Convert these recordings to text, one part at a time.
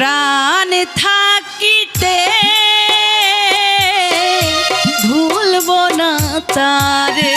প্রাণ থাকিতে ভুলব না তারে।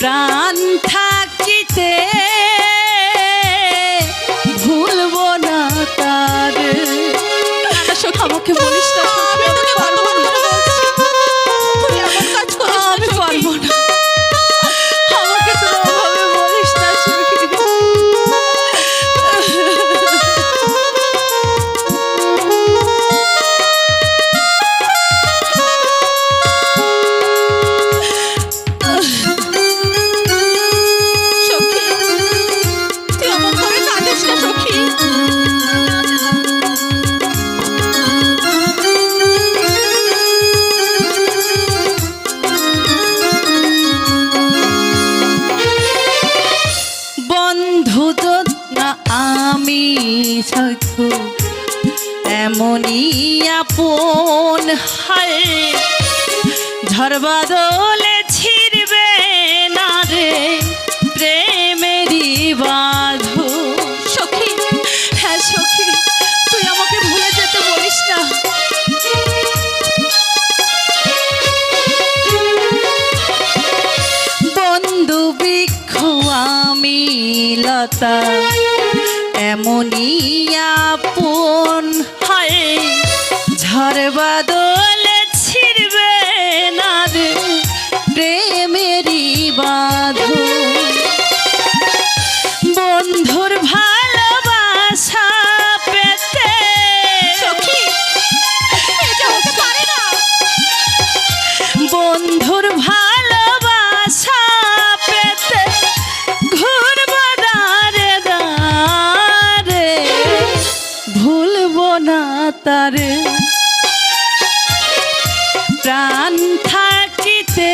প্রাণ থাকিতে ভুলব না তারে আমাকে বলিস না। সখু এমনই আপন হায় ঝড়বাদলে ছিড়বে না রে প্রেমেরই বাধু। সখী হ্যাঁ সখী, তুই আমাকে ভুলে যেতে বলিস না। বন্ধু বৃক্ষ আমি লতা। এমনই আপন। হয়। ঝড় বাদলে ছিড়বে না রে প্রেমেরই বাঁধো না তার। প্রাণ থাকিতে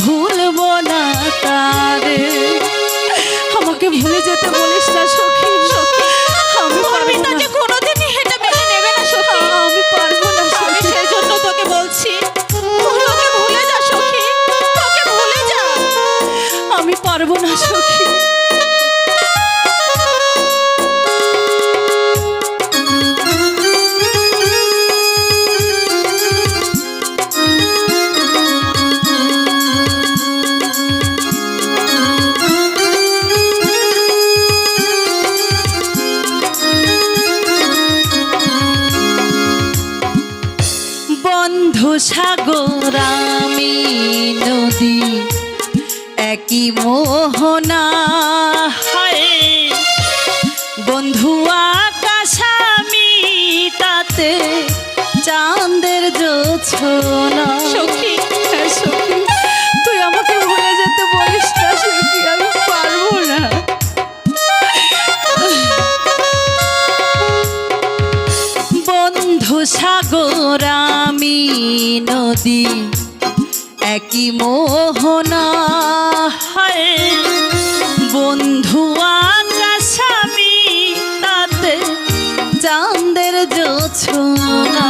ভুলব না তারে বন্ধু সাগর আমি নদী একই মোহনা। হায় বন্ধু আকাশ আমি তাতে চাঁদের জোছনা। সখী নদী একই মোহনা। হয় বন্ধু স্বামী তাতে চাঁদের জোছনা।